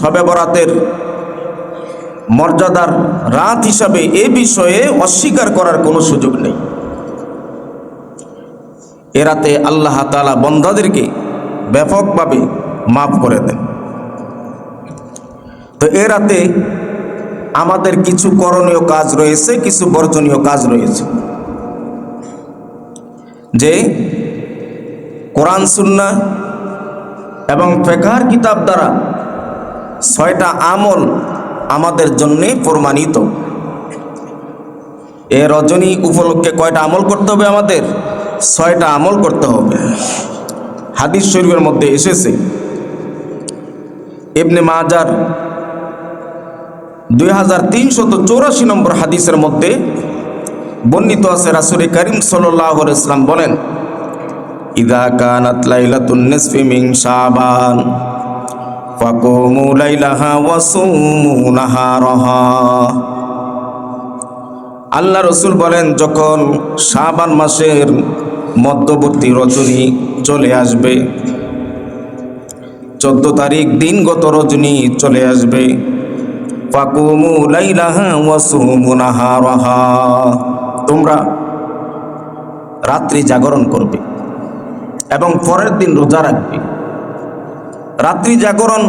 সবে বরাতের মর্যাদার রাত হিসাবে এ বিষয়ে অস্বীকার করার কোনো সুযোগ নেই। এ রাতে আল্লাহ তালা বন্ধাদেরকে ব্যাপকভাবে মাফ করে দেন। তো এ রাতে আমাদের কিছু করণীয় কাজ রয়েছে, কিছু বর্জনীয় কাজ রয়েছে। যে কোরআন সুন্না এবং ফেকার কিতাব দ্বারা ছয়টা আমল আমাদের জন্যে প্রমাণিত। এ রজনী উপলক্ষে কয়টা আমল করতে হবে আমাদের? ছয়টা আমল করতে হবে। হাদিস শরীফের মধ্যে এসেছে, ইবনে মাজার দুই হাজার তিনশত চৌরাশি নম্বর হাদিসের মধ্যে বর্ণিত আছে, রাসুল করিম সাল্লাহ ইসলাম বলেন, ইদা কানাত লাইলাতুন নিসফি মিন শাবান। লাইলাহা ওয়া সুমু নাহারাহা আল্লাহ রসুল বলেন, যখন শাবান মাসের মধ্যবর্তী রজনী চলে আসবে, চোদ্দ তারিখ দিনগত রজনী চলে আসবে। ফাকুমু লাইলাহা ওয়া সুমু নাহারাহা। তোমরা রাত্রি জাগরণ করবে এবং পরের দিন রোজা রাখবে। রাত্রি জাগরণ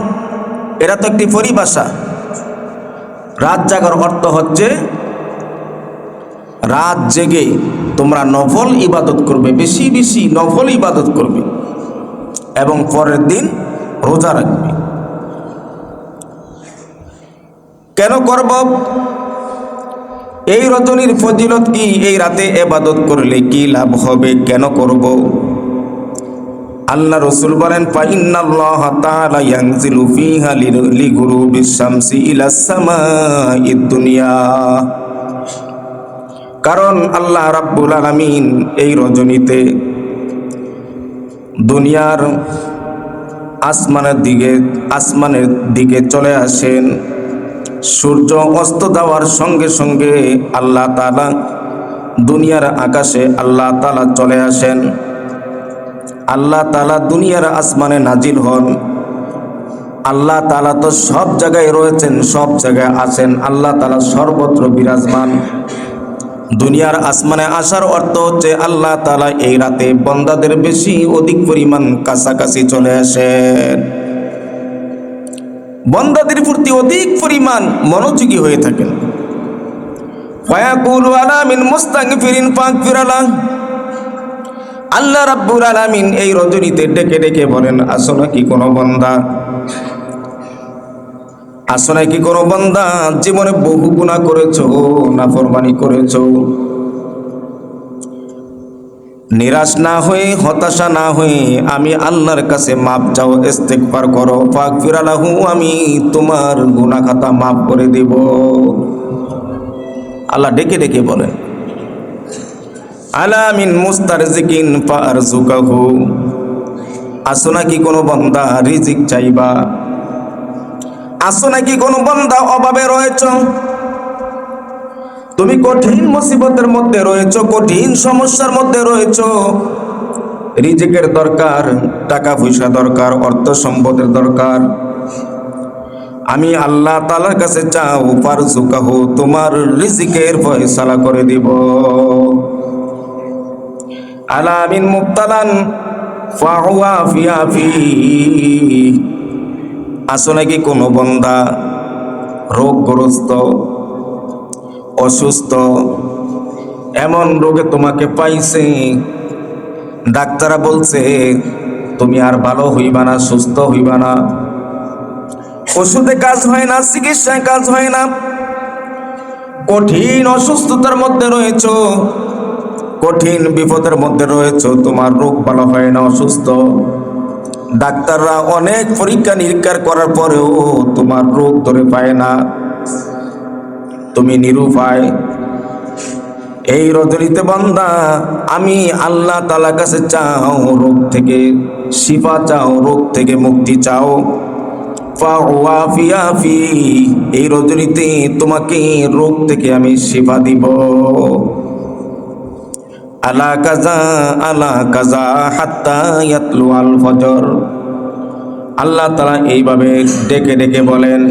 এরা তো একটি পরিভাষা। রাত জাগর অর্থ হচ্ছে, রাত জেগে তোমরা নফল ইবাদত করবে, বেশি বেশি নফল ইবাদত করবে এবং পরের দিন রোজা রাখবে। কেন করব? এই রজনীর ফজিলত কি? এই রাতে এবাদত করলে কি লাভ হবে? কেন করব? আল্লাহ রসুল বলেন দুনিয়া। কারণ আল্লাহ রাব্বুল আলামিন এই রজনীতে দুনিয়ার আসমানের দিকে আসমানের দিকে চলে আসেন। সূর্য অস্ত যাওয়ার সঙ্গে সঙ্গে আল্লাহ তালা দুনিয়ার আকাশে আল্লাহ তালা চলে আসেন। আল্লাহ তালা দুনিয়ার আসমানে নাজিল হন। আল্লাহ তালা তো সব জায়গায় রয়েছেন, সব জায়গায় আছেন। আল্লাহ তালা সর্বত্র বিরাজমান। দুনিয়ার আসমানে আসার অর্থ হচ্ছে আল্লাহ তালা এই রাতে বন্দাদের বেশি অধিক পরিমাণ কাছাকাছি চলে আসেন। বন্দাদের প্রতি অধিক পরিমাণ মনোযোগী হয়ে থাকেন। ফায়াকুলু আলা মিন মুস্তাগফিরিন ফাগফিরালা আল্লাহ রাব্বুল আলামিন এই রজনীতে ডেকে ডেকে বলেন আসো নাকি কোনো বন্দা? আসো নাকি কোনো বন্দা? জীবনে বহু গুণা করেছ, নাফরমানি করেছ। নিরাশ না হয়ে, হতাশা না হয়ে আমি আল্লাহর কাছে মাপ চাও, ইস্তেগফার করো। পাক ফিরালাহু আমি তোমার গুনাহ খাতা মাফ করে দেব। আল্লাহ ডেকে ডেকে বলেন আলা মিন মুস্তারজিকিন ফারজুকাহু আসো নাকি কোনো বান্দা রিজিক চাইবা? আসো নাকি কোনো বান্দা অভাবে রয়েছ? তুমি কঠিন মুসিবতের মধ্যে রয়েছ, কঠিন সমস্যার মধ্যে রয়েছ। রিজিকের দরকার টাকা পয়সা দরকার অর্থ সম্পদের দরকার। আমি আল্লাহ তালার কাছে চাও ফারজুকাহু তোমার রিজিকের ফয়সালা করে দিব। আলামিন মুক্তালান ফাহুয়া আসো নাকি কোনো বন্দা রোগগ্রস্ত, অসুস্থ, এমন রোগে তোমাকে পাইছে? ডাক্তাররা বলছে, তুমি আর ভালো হইবা না, সুস্থ হইবা না। ওষুধে কাজ হয় না, চিকিৎসায় কাজ হয় না। কঠিন অসুস্থতার মধ্যে রয়েছ। কঠিন বিপদের মধ্যে রয়েছ, তোমার রোগ ভালো হয় না, অসুস্থ। ডাক্তাররা অনেক পরীক্ষা নিরীক্ষা করার পরেও তোমার রোগ ধরে পায় না। তুমি নিরুপায়। এই রজনীতে বন্দা, আমি আল্লাহ তালা কাছে চাও রোগ থেকে শিফা চাও, রোগ থেকে মুক্তি চাও। এই রজনীতে তোমাকে রোগ থেকে আমি শিফা দিব। আলা কাজা আলা কাজা হাত্তা আল ফজর। আল্লাহ তালা এইভাবে ডেকে ডেকে বলেন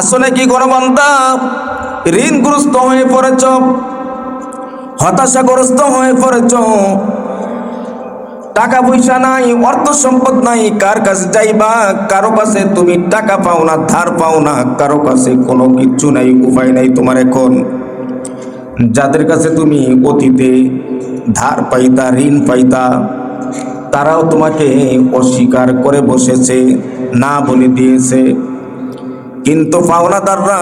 আসলে কি কোনো বন্ধা ঋণগ্রস্ত হয়ে পড়েছ? হতাশাগ্রস্ত হয়ে পড়েছ? টাকা পয়সা নাই, অর্থ সম্পদ নাই, কার কাছে যাইবা? কারও কাছে তুমি টাকা পাও না, ধার পাও না, কারও কাছে কোনো কিচ্ছু নাই, উপায় নাই তোমার এখন। যাদের কাছে তুমি অতীতে ধার পাইতা, ঋণ পাইতা, তারাও তোমাকে অস্বীকার করে বসেছে, না বলে দিয়েছে। কিন্তু পাওনাদাররা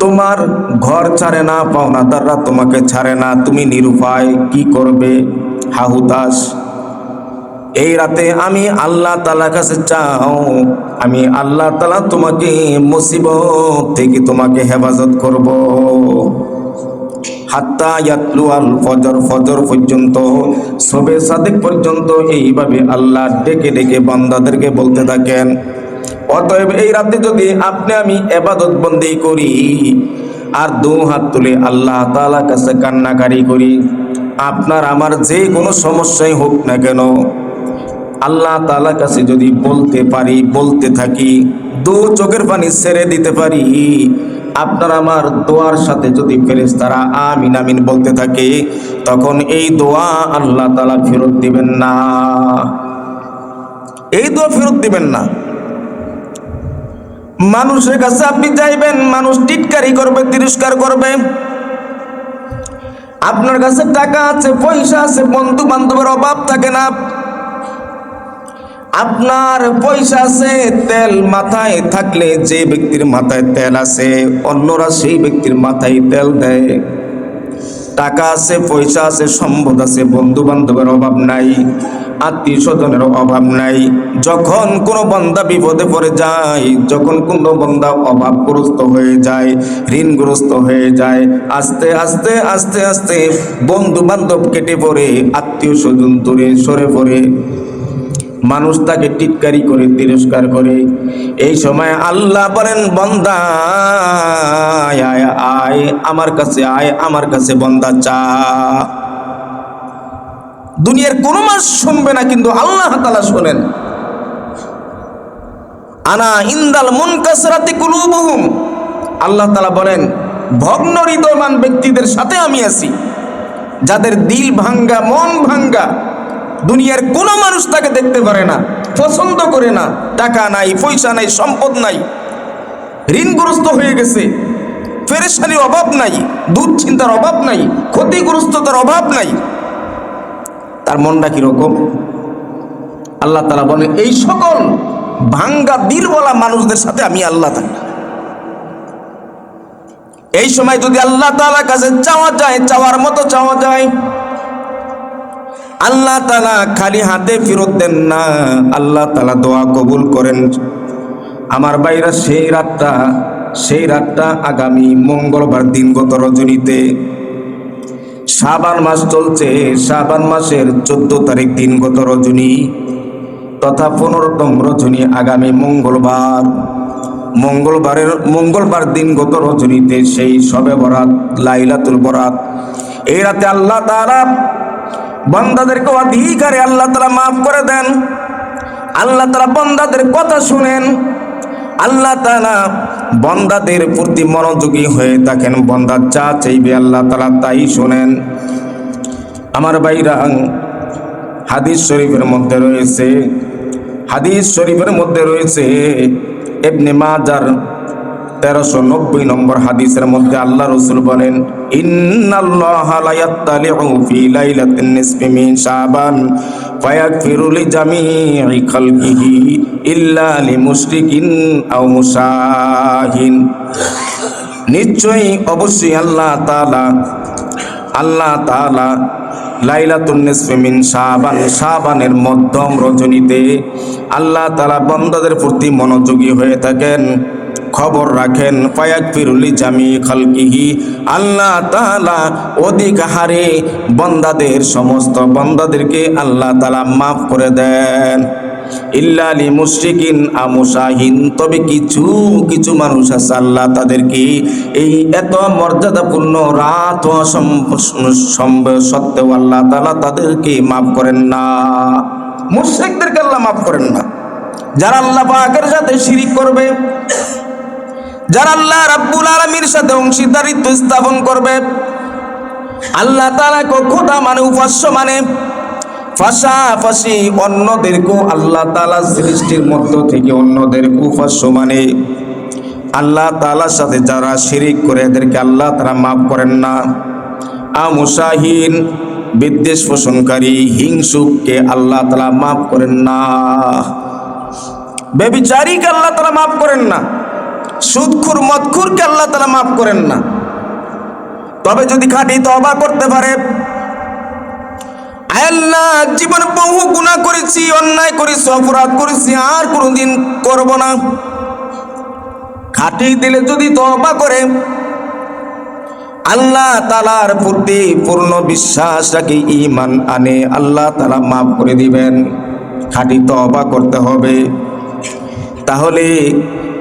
তোমার ঘর ছাড়ে না, পাওনাদাররা তোমাকে ছাড়ে না। তুমি নিরুপায়, কি করবে? হাহুতাস এই রাতে আমি আল্লাহ তালা কাছে চাও, আমি আল্লাহ তালা তোমাকে মুসিবত থেকে তোমাকে হেফাজত করব। হাত্তা ইয়াতলু আল পর্যন্ত। সবে সাদেক পর্যন্ত এইভাবে আল্লাহ ডেকে ডেকে বান্দাদেরকে বলতে থাকেন। অতএব এই যদি আপনি আমি এবাদত করি, আর দু হাত তুলে আল্লাহ কাছে কান্নাকারি করি, আপনার আমার যে কোনো সমস্যাই হোক না কেন, আল্লাহ তালা কাছে যদি বলতে পারি, বলতে থাকি, দু চোখের পানি ছেড়ে দিতে পারি আপনার আমার দোয়ার সাথে যদি ফেরেস তারা আমিন আমিন বলতে থাকে, তখন এই দোয়া আল্লাহ তালা ফেরত দিবেন না। এই দোয়া ফেরত দিবেন না। মানুষের কাছে আপনি যাইবেন মানুষ টিটকারি করবে, তিরস্কার করবে। আপনার কাছে টাকা আছে, পয়সা আছে বন্ধু বান্ধবের অভাব থাকে না। আপনার পয়সা আছে, তেল মাথায় থাকলে যে ব্যক্তির মাথায় তেল আছে, অন্যরা সেই ব্যক্তির মাথায় তেল দেয়। টাকা আছে, পয়সা আছে, সম্পদ আছে বন্ধু বান্ধবের অভাব নাই আত্মীয় স্বজনের অভাব নাই। যখন কোনো বন্দা বিপদে পড়ে যায়, যখন কোনো বন্দা অভাবগ্রস্ত হয়ে যায়, ঋণগ্রস্ত হয়ে যায়, আস্তে আস্তে আস্তে আস্তে বন্ধু বান্ধব কেটে পড়ে আত্মীয় স্বজন দূরে সরে পড়ে। মানুষ তাকে টিটকারি করে, তিরস্কার করে। এই সময় আল্লাহ বলেন, বন্দা, আয় আয়, আমার কাছে আয়, আমার কাছে বন্দা চা। দুনিয়ার কোনো মাস শুনবে না, কিন্তু আল্লাহ তালা শোনেন। আনা ইন্দাল মুন কাসরাতি কুলুবুহুম। আল্লাহ তালা বলেন, ভগ্ন হৃদয়মান ব্যক্তিদের সাথে আমি আছি। যাদের দিল ভাঙ্গা, মন ভাঙ্গা দুনিয়ার কোনো মানুষ তাকে দেখতে পারে না, পছন্দ করে না, টাকা নাই, পয়সা নাই, সম্পদ নাই। ঋণগ্রস্ত হয়ে গেছে। ফেরেশানির অভাব নাই দুশ্চিন্তার অভাব নাই, ক্ষতিগ্রস্ততার অভাব নাই। তার মনটা কীরকম? আল্লাহ তালা বলেন, এই সকল ভাঙ্গা দিলওয়ালা মানুষদের সাথে আমি আল্লাহ থাকি এই সময় যদি আল্লাহ তালার কাছে চাওয়া যায়, চাওয়ার মতো চাওয়া যায় আল্লাহ তালা খালি হাতে ফেরত দেন না। আল্লাহ তালা দোয়া কবুল করেন। আমার বাইরা সেই রাতটা সেই রাতটা আগামী মঙ্গলবার দিনগত রজনীতে শাবান মাস চলছে। শাবান মাসের চোদ্দ তারিখ দিনগত রজনী তথা পনেরোতম রজনী আগামী মঙ্গলবার। মঙ্গলবারের, মঙ্গলবার দিনগত রজনীতে সেই সবে বরাত, লাইলাতুল বরাত। এই রাতে আল্লাহ তারা বন্দাদেরকে অধিকারে আল্লাহ তালা মাফ করে দেন। আল্লাহ তালা বন্দাদের কথা শুনেন। আল্লাহ তালা বন্দাদের প্রতি মনোযোগী হয়ে থাকেন। বন্দার চা চাইবে আল্লাহ তালা তাই শোনেন। আমার বাইরা হাদিস শরীফের মধ্যে রয়েছে, হাদিস শরীফের মধ্যে রয়েছে এবনে মাজার তেরোশো নব্বই নম্বর হাদিসের মধ্যে আল্লাহ রসুল বলেন নিশ্চয়ই অবশ্যই আল্লাহ তাআলা আল্লাহ তাআলা লাইলাতুন নিসফি মিন শাবান মধ্যম রজনীতে আল্লাহ তালা বন্দাদের প্রতি মনোযোগী হয়ে থাকেন। খবর রাখেন ফায়াক জামি খালকিহি, আল্লাহ তালা অধিক হারে বন্দাদের সমস্ত বন্দাদেরকে আল্লাহ তালা মাফ করে দেন। ইল্লালি মুশরিকিন আমুসাহিন তবে কিছু কিছু মানুষ আছে আল্লাহ তাদেরকে এই এত মর্যাদাপূর্ণ রাত সত্ত্বেও আল্লাহ তালা তাদেরকে মাফ করেন না। মুশরিকদেরকে আল্লাহ মাফ করেন না। যারা আল্লাহ পাকের সাথে শিরিক করবে যারা আল্লাহ রাব্বুল আলামিনের সাথে অংশীদারিত্ব স্থাপন করবে, আল্লাহ তাআলা খোদা মানে উপাস্য মানে পাশাপাশি অন্যদেরকেও আল্লাহ তাআলা সৃষ্টির মধ্য থেকে অন্যদেরকে উপাস্য মানে। আল্লাহ তাআলার সাথে যারা শিরিক করে, এদেরকে আল্লাহ তারা মাফ করেন না। আমুসাহীন বিদ্বেষ পোষণকারী, হিংসুককে আল্লাহ তালা মাফ করেন না। বেবিচারীকে আল্লাহ তালা মাফ করেন না। সুদখুর, মদখুরকে আল্লাহ তালা মাফ করেন না। তবে যদি খাঁটি তবা করতে পারে আল্লাহ জীবনে বহু গুণা করেছি, অন্যায় করেছি, অপরাধ করেছি, আর কোনোদিন করব না। খাঁটি দিলে যদি তবা করে, আল্লাহ তালার প্রতি পূর্ণ বিশ্বাস রাখি ইমান আনে, আল্লাহ তালা মাফ করে দিবেন। খাঁটি তবা করতে হবে। তাহলে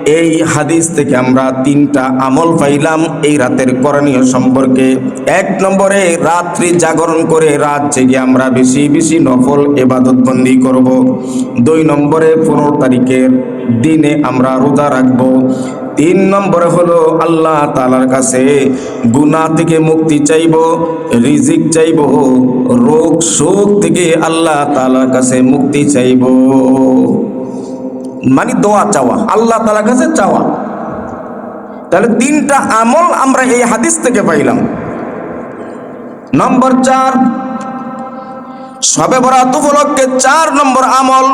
এই হাদিস থেকে আমরা তিনটা আমল পাইলাম এই রাতের করণীয় সম্পর্কে। এক নম্বরে, রাত্রি জাগরণ করে রাত জেগে আমরা বেশি বেশি নফল এবাদত বন্দি করব। দুই নম্বরে, পনেরো তারিখের দিনে আমরা রোজা রাখব। তিন নম্বরে হলো, আল্লাহ তালার কাছে গুনাহ থেকে মুক্তি চাইব, রিজিক চাইব, রোগ শোক থেকে আল্লাহ তালার কাছে মুক্তি চাইব। মানে দোয়া, চাওয়া। আল্লাহ তালার কাছে চাওয়া। তাহলে তিনটা আমল আমরা এই হাদিস থেকে পাইলাম। নম্বর চার, সবে বরাত উপলক্ষে চার নম্বর আমল।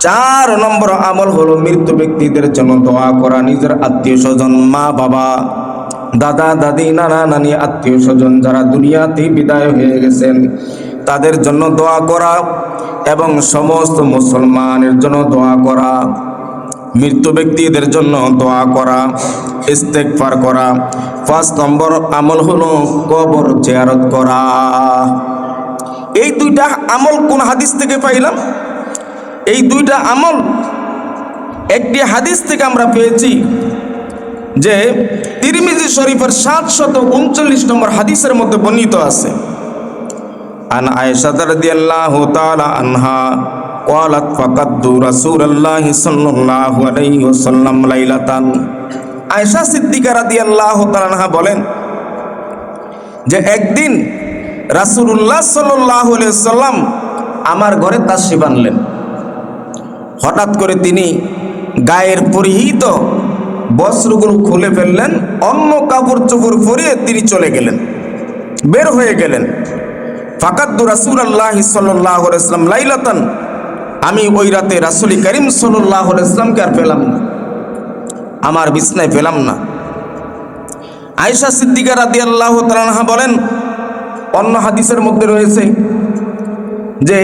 চার নম্বর আমল হলো মৃত্যু ব্যক্তিদের জন্য দোয়া করা, নিজের আত্মীয় স্বজন, মা, বাবা, দাদা, দাদি, নানা, নানি, আত্মীয় স্বজন যারা দুনিয়াতে বিদায় হয়ে গেছেন। তাদের জন্য দোয়া করা এবং সমস্ত মুসলমানের জন্য দোয়া করা, মৃত্যু ব্যক্তিদের জন্য দোয়া করা ইস্তেকফার করা। পাঁচ নম্বর আমল হলো কবর জিয়ারত করা। এই দুইটা আমল কোন হাদিস থেকে পাইলাম? এই দুইটা আমল একটি হাদিস থেকে আমরা পেয়েছি যে তিরমিজি শরীফের সাতশত উনচল্লিশ নম্বর হাদিসের মধ্যে বর্ণিত আছে। আন আয়েশা রাদিয়াল্লাহু তাআলা আনহা قالت فقد رسول الله صلى الله عليه وسلم ليلة আয়েশা সিদ্দিকা রাদিয়াল্লাহু তাআলা আনহা বলেন যে একদিন রাসূলুল্লাহ সাল্লাল্লাহু আলাইহি সাল্লাম আমার ঘরে তাশরিফ আনলেন হঠাৎ করে তিনি গায়ের পরিহিত বস্ত্রগুলো খুলে ফেললেন অন্য কাপড় চোপড় পরিয়ে তিনি চলে গেলেন বের হয়ে গেলেন ফাকাদ্দু রাসুল আল্লাহ সাল্লাহ ইসলাম লাইলাতান। আমি ওই রাতে রাসুলি করিম সাল্লাহ ইসলামকে আর পেলাম না। আমার বিছনায় পেলাম না। আয়সা সিদ্দিকা রাদি আল্লাহ তালাহা বলেন, অন্য হাদিসের মধ্যে রয়েছে যে,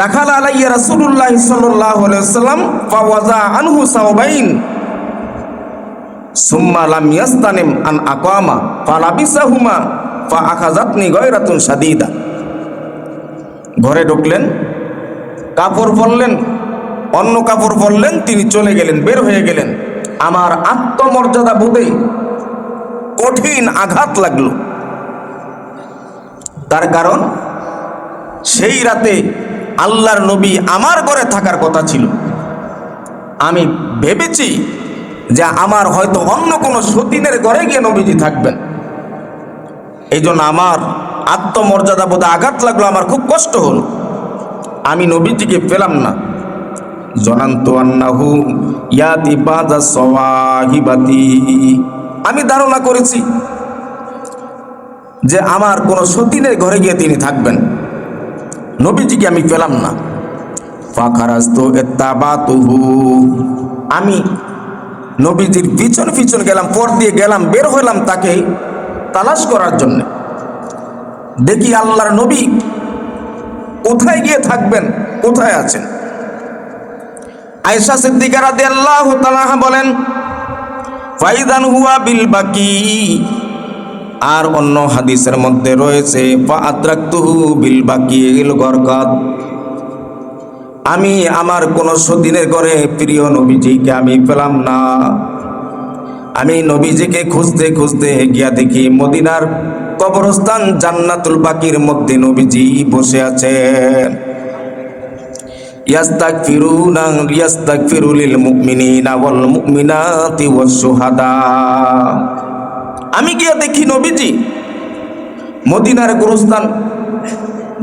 দাখাল আলাইয়া রাসূলুল্লাহ সাল্লাল্লাহু আলাইহি সাল্লাম ফাওয়াজা আনহু সাওবাইন। সুম্মা লাম ইয়াস্তানিম আন আকামা, ফালাবিসাহুমা। ফা আখাযাতনি গায়রাতুন শাদীদা ঘরে ঢুকলেন, কাপড় পরলেন, অন্য কাপড় পরলেন, তিনি চলে গেলেন, বের হয়ে গেলেন। আমার আত্মমর্যাদা বোধে কঠিন আঘাত লাগল। তার কারণ, সেই রাতে আল্লাহর নবী আমার ঘরে থাকার কথা ছিল। আমি ভেবেছি যে আমার হয়তো অন্য কোনো সতীনের ঘরে গিয়ে নবীজি থাকবেন। এই জন্য আমার আত্মমর্যাদা বোধে আঘাত লাগল, আমার খুব কষ্ট হল। আমি নবীজিকে পেলাম না। জনান্ত আন্নাহু আমি ধারণা করেছি যে আমার কোনো সতীনের ঘরে গিয়ে তিনি থাকবেন। নবীজিকে আমি পেলাম না। আমি নবীজির পিছন পিছন গেলাম, পর দিয়ে গেলাম, বের হইলাম তাকে তালাশ করার জন্য। দেখি আল্লাহর নবী কোথায় গিয়ে থাকবেন, কোথায় আছেন? আয়সা সিদ্দিকা রাদিয়াল্লাহু তাআলা বলেন, ফাইদান হুয়া বিল বাকি। আর অন্য হাদিসের মধ্যে রয়েছে বিল গরকাত। আমি আমার কোন সদিনের ঘরে প্রিয় নবীজিকে আমি পেলাম না। আমি নবীজিকে খুঁজতে খুঁজতে গিয়া দেখি মদিনার কবরস্থান জান্নাতুল বাকির মধ্যে নবীজি বসে আছেন। ইয়াস্তাগফিরুনা, ইয়াস্তাগফিরু লিল মুমিনিনা ওয়াল মুমিনাতি ওয়াস শুহাদা। আমি গিয়া দেখি নবীজি মদিনার গুরুস্থান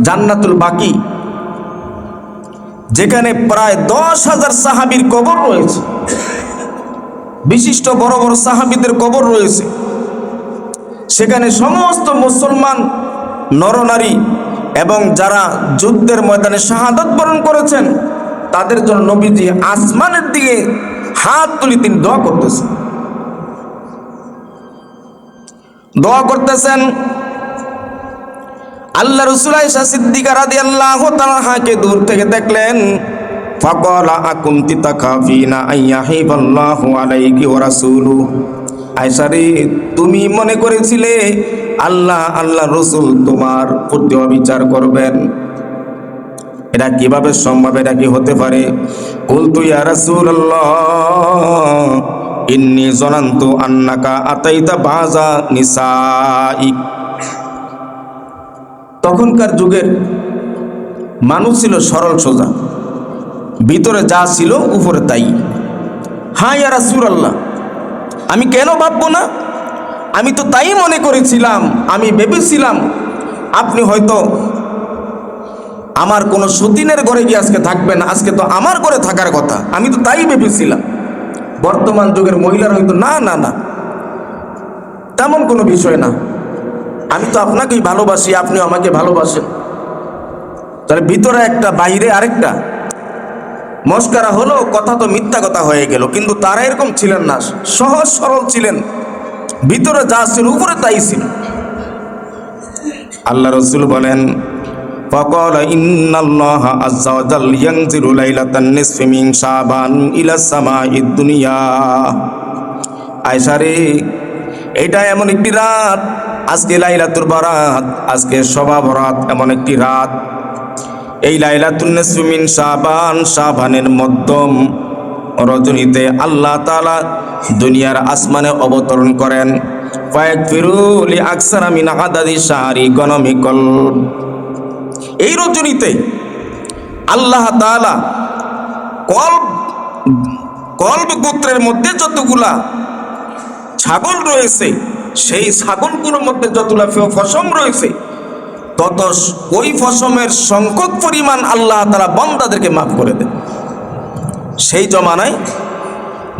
জান্নাতুল বাকি, যেখানে প্রায় দশ হাজার সাহাবির কবর রয়েছে। বিশিষ্ট বড় বড় সাহাবিদের কবর রয়েছে। সেখানে সমস্ত মুসলমান, নরনারী এবং যারা যুদ্ধের ময়দানে শাহাদত বরণ করেছেন, তাদের জন্য নবীজি আসমানের দিকে হাত তুলি তিনি দোয়া করতেছেন। দোয়া করতেছেন, আল্লাহ রসুল আয়সা সিদ্দিকা রাদি আল্লাহ তালাহাকে দূর থেকে দেখলেন ফাকলা আকুন্তি তাকাফিনা আইয়াহিবাল্লাহু আলাইকি ওয়া রাসূলু আয়সা রে, তুমি মনে করেছিলে আল্লাহ আল্লাহ রসুল তোমার প্রতি অবিচার করবেন। এটা কীভাবে সম্ভব, এটা কি হতে পারে? কুলতু ইয়া রাসূলুল্লাহ, ইন্নি জনান্তু আন্নাকা আতাইতা বাজা নিসাইক তখনকার যুগের মানুষ ছিল সরল সোজা। ভিতরে যা ছিল উপরে তাই। হ্যাঁ ইয়ারা সুরাল্লাহ আমি কেন ভাববো না? আমি তো তাই মনে করেছিলাম, আমি ভেবেছিলাম, আপনি হয়তো আমার কোনো সতীনের ঘরে গিয়ে আজকে থাকবেন, আজকে তো আমার ঘরে থাকার কথা। আমি তো তাই ভেবেছিলাম। বর্তমান যুগের মহিলার হয়তো না না না, তেমন কোনো বিষয় না। আমি তো আপনাকেই ভালোবাসি আপনি আমাকে ভালোবাসেন। তাহলে ভিতরে একটা, বাইরে আরেকটা। মস্কারা হলো কথা তো মিথ্যা কথা হয়ে গেল কিন্তু তারা এরকম ছিলেন না সহজ সরল ছিলেন ভিতরে যা ছিল উপরে তাই ছিল আল্লাহ রসুল বলেন فقال إن الله عز وجل ينزل ليلة النصف من شعبان إلى السماء الدنيا আয়সা রে এটা এমন একটি রাত আজকে লাইলাতুর বারাত আজকে সভা বরাত এমন একটি রাত এই লাইলাতুন্নেসমিন সাবান শাবানের মধ্যম রজনীতে আল্লাহ তাআলা দুনিয়ার আসমানে অবতরণ করেন। কয়েক ফিরুলি আকসার আমিন আদাদি সাহারি গণমিকল। এই রজনীতে আল্লাহ তাআলা কল্ব কল্ব গোত্রের মধ্যে যতগুলা ছাগল রয়েছে, সেই ছাগলগুলোর মধ্যে যতগুলা ফসম রয়েছে তত ওই ফসমের সংখ্যক পরিমাণ আল্লাহ তারা বন্দাদেরকে মাফ করে দেন। সেই জমানায়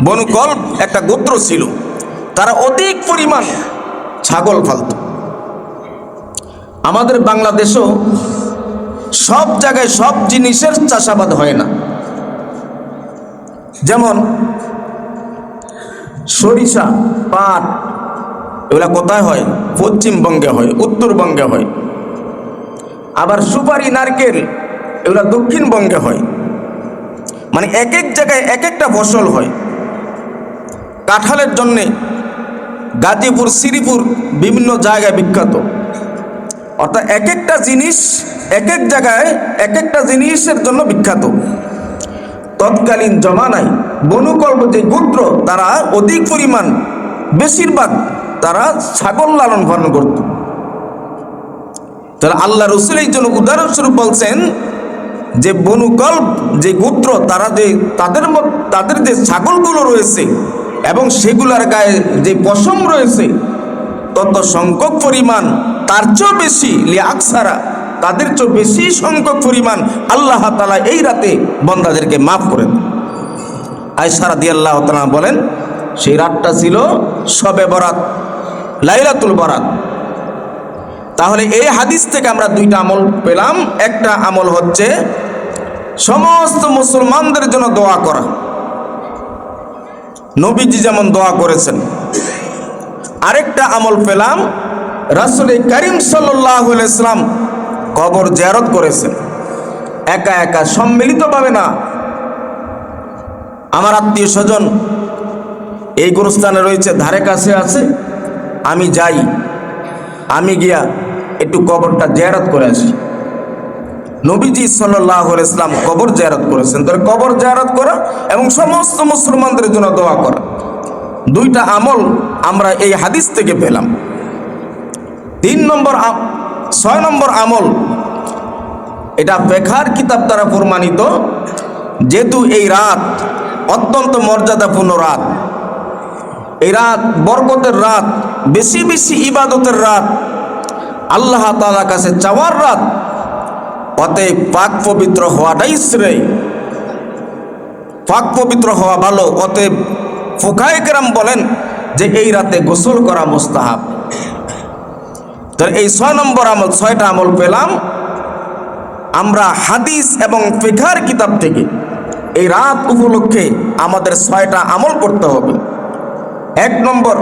বনুকল একটা গোত্র ছিল। তারা অধিক পরিমাণ ছাগল ফালত। আমাদের বাংলাদেশও সব জায়গায় সব জিনিসের চাষাবাদ হয় না। যেমন সরিষা, পাট, এগুলা কোথায় হয়? পশ্চিমবঙ্গে হয়, উত্তরবঙ্গে হয়। আবার সুপারি, নারকেল, এগুলা দক্ষিণবঙ্গে হয়। মানে এক এক জায়গায় এক একটা ফসল হয়। কাঁঠালের জন্যে গাজীপুর, শ্রীপুর বিভিন্ন জায়গায় বিখ্যাত। অর্থাৎ এক একটা জিনিস, এক এক জায়গায় এক একটা জিনিসের জন্য বিখ্যাত। তৎকালীন জমানায় বনুকল্প যে গোত্র তারা অধিক পরিমাণ বেশিরভাগ তারা ছাগল লালন পালন করত। তাহলে আল্লাহ রসুল এই জন্য উদাহরণস্বরূপ বলছেন যে বনুকল্প যে গোত্র, তারা যে তাদের তাদের যে ছাগলগুলো রয়েছে এবং সেগুলার গায়ে যে পশম রয়েছে, তত সংখ্যক পরিমাণ, তার চেয়েও বেশি লিয়াকসারা তাদের চেয়েও বেশি সংখ্যক পরিমাণ আল্লাহ তালা এই রাতে বন্দাদেরকে মাফ করেন আয়সারা দিয়ে আল্লাহ তালা বলেন, সেই রাতটা ছিল সবে বরাত, লাইলাতুল বরাত। তাহলে এই হাদিস থেকে আমরা দুইটা আমল পেলাম। একটা আমল হচ্ছে সমস্ত মুসলমানদের জন্য দোয়া করা। নবীজি যেমন দোয়া করেছেন, আরেকটা আমল পেলাম, রাসুল করিম সাল্লাহ ইসলাম কবর জেরত করেছেন। একা একা সম্মিলিত সম্মিলিতভাবে না। আমার আত্মীয় স্বজন এই গুরুস্থানে রয়েছে, ধারে কাছে আছে, আমি যাই। আমি গিয়া একটু কবরটা জেয়ারত করে আসি। নবীজি সাল্লাহ ইসলাম কবর জেয়ারত করেছেন। তাহলে কবর জেয়ারত করা এবং সমস্ত মুসলমানদের জন্য দোয়া করা। দুইটা আমল আমরা এই হাদিস থেকে পেলাম। তিন নম্বর ছয় নম্বর আমল, এটা বেখার কিতাব দ্বারা প্রমাণিত, যেহেতু এই রাত অত্যন্ত মর্যাদাপূর্ণ রাত। এই রাত বরকতের রাত, বেশি বেশি ইবাদতের রাত। আল্লাহ তালার কাছে চাওয়ার রাত। অতএব পাক পবিত্র হওয়াটাই শ্রেয়। পাক পবিত্র হওয়া ভালো। অতএব ফোকায়করাম বলেন যে এই রাতে গোসল করা মোস্তাহাব। তো এই ছয় নম্বর আমল, ছয়টা আমল পেলাম আমরা হাদিস এবং ফিখার কিতাব থেকে। এই রাত উপলক্ষে আমাদের ছয়টা আমল করতে হবে। এক নম্বর,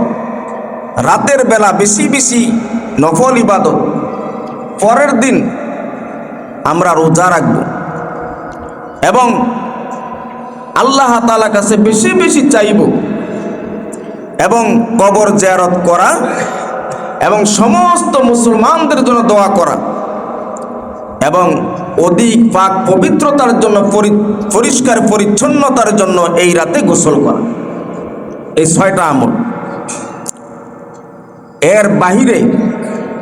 রাতের বেলা বেশি বেশি নফল ইবাদত। পরের দিন আমরা রোজা রাখব। এবং আল্লাহ তালা কাছে বেশি বেশি চাইব। এবং কবর জিয়ারত করা এবং সমস্ত মুসলমানদের জন্য দোয়া করা এবং অধিক পাক পবিত্রতার জন্য পরিষ্কার পরিচ্ছন্নতার জন্য এই রাতে গোসল করা। এই ছয়টা আমল। এর বাহিরে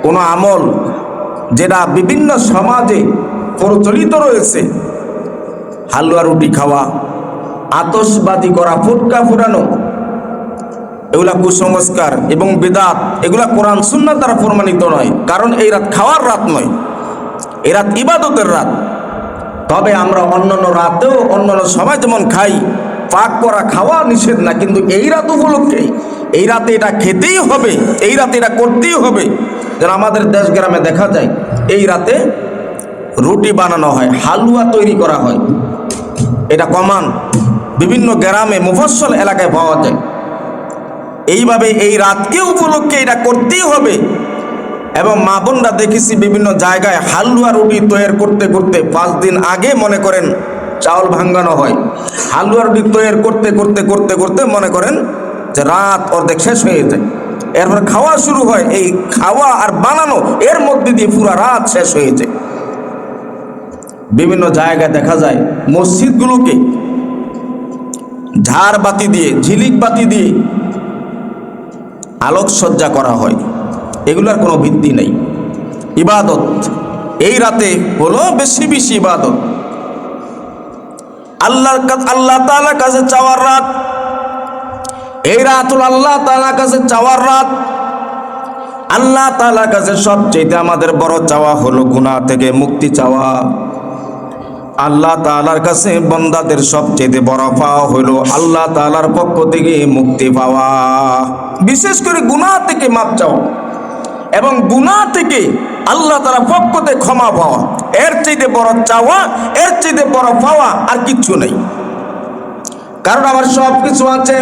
কোনো আমল যেটা বিভিন্ন সমাজে প্রচলিত রয়েছে। হালুয়া রুটি খাওয়া আতসবাজি করা, ফুটকা ফুরানো এগুলা কুসংস্কার এবং বেদাত, এগুলা কোরআন সুন্নাহ দ্বারা প্রমাণিত নয়। কারণ এই রাত খাওয়ার রাত নয়, এই রাত ইবাদতের রাত। তবে আমরা অন্যান্য রাতেও অন্যান্য সময় যেমন খাই পাক করা খাওয়া নিষেধ না, কিন্তু এই রাত উপলক্ষে, এই রাতে এটা খেতেই হবে, এই রাতে এটা করতেই হবে। যেন আমাদের দেশ গ্রামে দেখা যায়, এই রাতে রুটি বানানো হয়, হালুয়া তৈরি করা হয়। এটা কমান, বিভিন্ন গ্রামে মুফস্সল এলাকায় পাওয়া যায়। এইভাবে এই রাতকে উপলক্ষে এটা করতেই হবে। এবং মা বোনরা দেখেছি বিভিন্ন জায়গায় হালুয়া রুটি তৈরি করতে করতে পাঁচ দিন আগে মনে করেন চাউল ভাঙ্গানো হয়। হালুয়া রুটি তৈরি করতে করতে করতে করতে মনে করেন যে রাত অর্ধেক শেষ হয়ে যায়। এরপর খাওয়া শুরু হয়। এই খাওয়া আর বানানো, এর মধ্যে দিয়ে পুরা রাত শেষ হয়ে যায়। বিভিন্ন জায়গায় দেখা যায়। মসজিদগুলোকে ঝাড় বাতি দিয়ে, ঝিলিক বাতি দিয়ে আলোকসজ্জা করা হয়। এগুলোর কোনো ভিত্তি নেই। ইবাদত। এই রাতে হলো বেশি বেশি ইবাদত। আল্লাহর আল্লাহ তাআলার কাছে চাওয়ার রাত। এই রাত হলো আল্লাহ তাআলার কাছে চাওয়ার রাত। আল্লাহ তাআলার কাছে সবচেয়ে আমাদের বড় চাওয়া হলো গুনাহ থেকে মুক্তি চাওয়া। আল্লাহ তাআলার কাছে বন্দাদের সবচেয়ে বড় পাওয়া হলো আল্লাহ তাআলার পক্ষ থেকে মুক্তি পাওয়া। বিশেষ করে গুনাহ থেকে মাপ চাওয়া এবং গুনাহ থেকে আল্লাহ তাআলার পক্ষ থেকে ক্ষমা পাওয়া। এর চাইতে বড় চাওয়া, এর চাইতে বড় পাওয়া আর কিচ্ছু নেই। কারণ আমার সব কিছু আছে,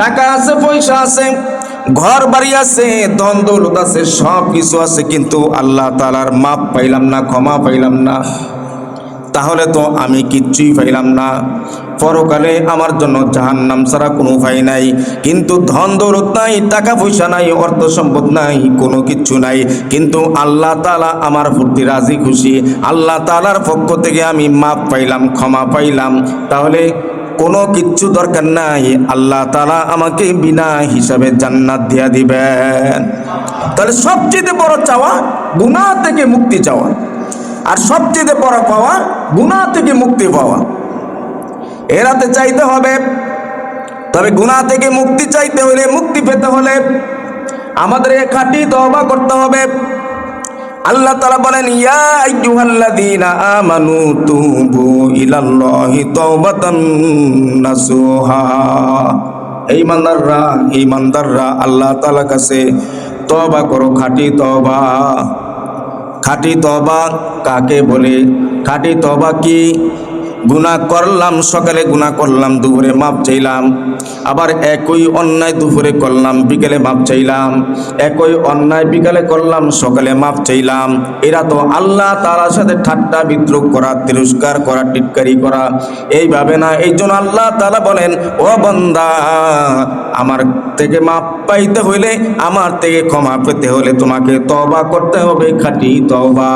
টাকা আছে, পয়সা আছে ঘর বাড়ি আছে ধন দৌলত আছে সব কিছু আছে, কিন্তু আল্লাহ তালার মাপ পাইলাম না, ক্ষমা পাইলাম না। তাহলে তো আমি কিচ্ছুই পাইলাম না। পরকালে আমার জন্য জাহান্নাম ছাড়া কোনো উপায় নাই। কিন্তু ধন দৌলত নাই, টাকা পয়সা নাই, অর্থ সম্পদ নাই, কোনো কিচ্ছু নাই। কিন্তু আল্লাহ তালা আমার প্রতি রাজি খুশি। আল্লাহ তালার পক্ষ থেকে আমি মাপ পাইলাম, ক্ষমা পাইলাম। তাহলে কোনো কিচ্ছু দরকার নাই। আল্লাহ তালা আমাকে বিনা হিসাবে জান্নাত দিয়া দিবেন। তাহলে সবচেয়ে বড় চাওয়া গুনাহ থেকে মুক্তি চাওয়া। আর সবচেয়ে বড় পাওয়া, গুনাহ থেকে মুক্তি পাওয়া। এরাতে চাইতে হবে, তবে গুনাহ থেকে মুক্তি চাইতে হলে, মুক্তি পেতে হলে আমাদের খাঁটি তওবা করতে হবে। আল্লাহ তাআলা বলেন, ইয়া আমানু তুবু আল্লাহ তাআলার কাছে তওবা করো, খাঁটি তওবা। খাঁটি তবা কাকে বলে? খাঁটি তবা কি? গুনাহ করলাম, সকালে গুনাহ করলাম, দুপুরে মাপ চাইলাম। আবার একই অন্যায় দুপুরে করলাম, বিকেলে মাপ চাইলাম। একই অন্যায় বিকালে করলাম, সকালে মাপ চাইলাম। এরা তো আল্লাহ তালার সাথে ঠাট্টা বিদ্রোহ করা, তিরস্কার করা, টিটকারি করা। এইভাবে না, এই জন্য আল্লাহ তালা বলেন, ও বন্দা, আমার থেকে মাপ পাইতে হইলে, আমার থেকে ক্ষমা পেতে হলে তোমাকে তবা করতে হবে, খাঁটি তবা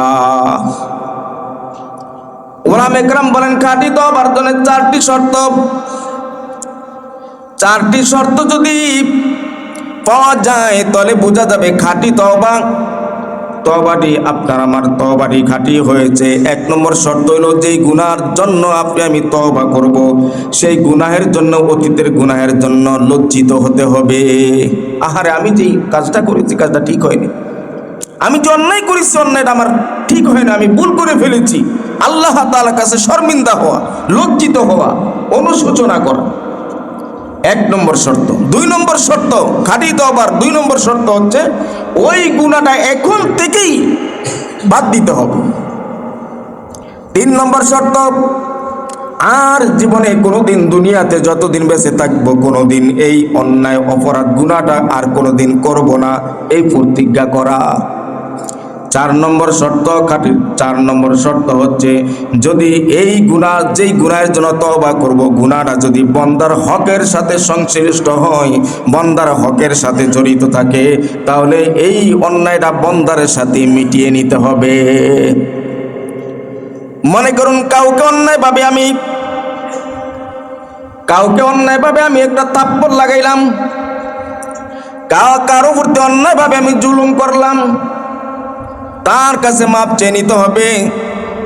ওলাম একরাম বলেন, খাঁটি তবার জন্য চারটি শর্ত। চারটি শর্ত যদি পাওয়া যায়, তাহলে বোঝা যাবে খাঁটি তবা তবাটি আপনার আমার তবাটি খাঁটি হয়েছে। এক নম্বর শর্ত হইল যেই গুনার জন্য আপনি, আমি তবা করব, সেই গুনাহের জন্য, অতীতের গুনাহের জন্য লজ্জিত হতে হবে। আহারে, আমি যেই কাজটা করেছি, কাজটা ঠিক হয়নি। আমি যে অন্যায় করেছি, অন্যায়টা আমার ঠিক হয় না, আমি ভুল করে ফেলেছি। আল্লাহ তাআলার কাছে শর্মিন্দা হওয়া, লজ্জিত হওয়া, অনুশোচনা করা। এক নম্বর শর্ত। দুই নম্বর শর্ত, খাটি আবার দুই নম্বর শর্ত হচ্ছে, ওই গুণাটা এখন থেকেই বাদ দিতে হবে। তিন নম্বর শর্ত, আর জীবনে কোনোদিন দুনিয়াতে যতদিন বেঁচে থাকব, কোনোদিন এই অন্যায়, অপরাধ গুণাটা আর কোনোদিন করব না। এই প্রতিজ্ঞা করা। চার নম্বর শর্ত খাটি, চার নম্বর শর্ত হচ্ছে যদি এই গুণা, যেই গুণার জন্য তবা করব, গুণাটা যদি বন্দার হকের সাথে সংশ্লিষ্ট হয়, বন্দার হকের সাথে জড়িত থাকে, তাহলে এই অন্যায়টা বন্দারের সাথে মিটিয়ে নিতে হবে। মনে করুন কাউকে অন্যায়ভাবে আমি, কাউকে অন্যায়ভাবে আমি একটা থাপ্পড় লাগাইলাম কারও প্রতি অন্যায়ভাবে আমি জুলুম করলাম তার কাছে মাপ চেয়ে নিতে হবে।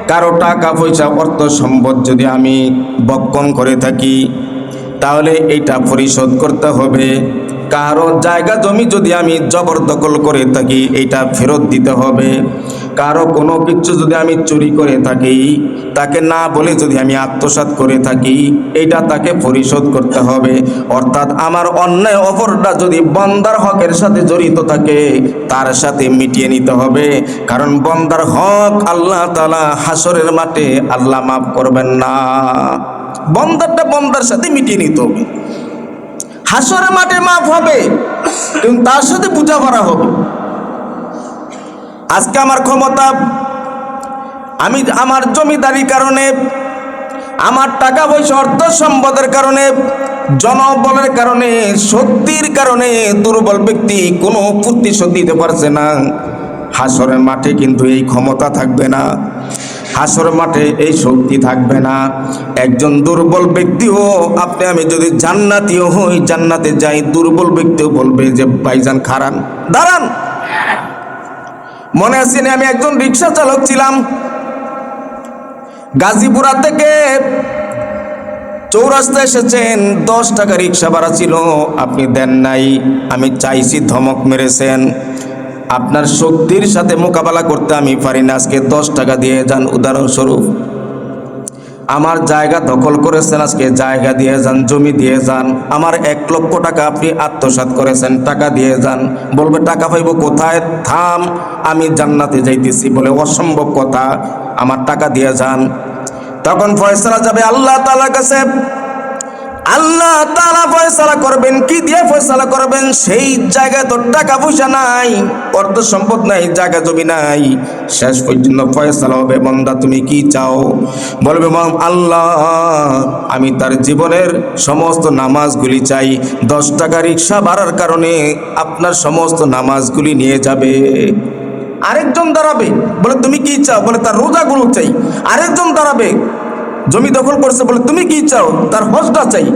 কারও টাকা, পয়সা, অর্থ, সম্পদ যদি আমি বক্ষণ করে থাকি, তাহলে এটা পরিশোধ করতে হবে। কারও জায়গা জমি যদি আমি জবরদখল করে থাকি, এটা ফেরত দিতে হবে। কারও কোনো কিছু যদি আমি চুরি করে থাকি, তাকে না বলে যদি আমি আত্মসাৎ করে থাকি এইটা তাকে পরিশোধ করতে হবে। অর্থাৎ আমার অন্যায় অপরটা যদি বন্দার হকের সাথে জড়িত থাকে, তার সাথে মিটিয়ে নিতে হবে। কারণ বন্দার হক আল্লাহ তালা হাসরের মাঠে আল্লাহ মাফ করবেন না। বন্দারটা বন্দার সাথে মিটিয়ে নিতে হবে। হাসরের মাঠে মাফ হবে, কিন্তু তার সাথে বোঝাপড়া হবে। আজকে আমার ক্ষমতা, আমি আমার জমিদারি কারণে, আমার টাকা পয়সা, অর্থ সম্পদের কারণে, জনবলের কারণে, শক্তির কারণে দুর্বল ব্যক্তি কোনো প্রতিশোধ দিতে পারছে না। হাসরের মাঠে কিন্তু এই ক্ষমতা থাকবে না। হাসর মাঠে এই শক্তি থাকবে না। একজন দুর্বল ব্যক্তিও, আপনি, আমি যদি জান্নাতিও হই, জান্নাতে যাই, দুর্বল ব্যক্তিও বলবে যে, ভাইজান, খারান, দাঁড়ান। মনে আছে না, আমি একজন রিক্সা চালক ছিলাম। গাজীপুরা থেকে চৌরাস্তা এসেছেন, দশ টাকা রিক্সা ভাড়া ছিল, আপনি দেন নাই, আমি চাইছি ধমক মেরেছেন। আপনার শক্তির সাথে মোকাবেলা করতে আমি পারি না, আজকে দশ টাকা দিয়ে যান, উদাহরণস্বরূপ। আমার জায়গা দখল করেছেন আজকে, জায়গা দিয়ে যান, জমি দিয়ে যান। আমার এক লক্ষ টাকা আপনি আত্মসাত করেছেন, টাকা দিয়ে যান। বলবে, টাকা পাইব কোথায়? থাম, আমি জান্নাতে যাইতেছি। বলে, অসম্ভব কথা, আমার টাকা দিয়ে যান। তখন ফয়সলা যাবে আল্লাহ তালার কাছে। আল্লাহ তালা ফয়সালা করবেন, কি দিয়ে ফয়সালা করবেন? সেই জায়গায় তোর টাকা পয়সা নাই, অর্থ সম্পদ নাই, জায়গা জমি নাই। শেষ পর্যন্ত ফয়সালা হবে, বন্দা তুমি কি চাও? বলবে আল্লাহ, আমি তার জীবনের সমস্ত নামাজগুলি চাই। দশ টাকা রিক্সা বাড়ার কারণে আপনার সমস্ত নামাজগুলি নিয়ে যাবে। আরেকজন দাঁড়াবে, বলে, তুমি কি চাও? বলে, তার রোজাগুলো চাই। আরেকজন দাঁড়াবে জমি দখল করছে বলে তুমি কি চাও? তার হজটা চাই।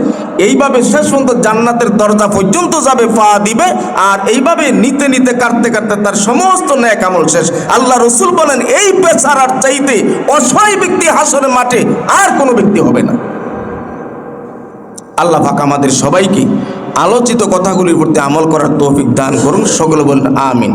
এইভাবে শেষ পর্যন্ত জান্নাতের দরজা পর্যন্ত যাবে, পা দিবে, আর এইভাবে নিতে নিতে কাটতে কাটতে তার সমস্ত ন্যায় আমল শেষ। আল্লাহ রসুল বলেন, এই পেছাড়ার চাইতে অসহায় ব্যক্তি হাসরের মাঠে আর কোনো ব্যক্তি হবে না। আল্লাহ পাক আমাদের সবাইকে আলোচিত কথাগুলির প্রতি আমল করার তৌফিক দান করুন। সকলে বলেন, আমিন।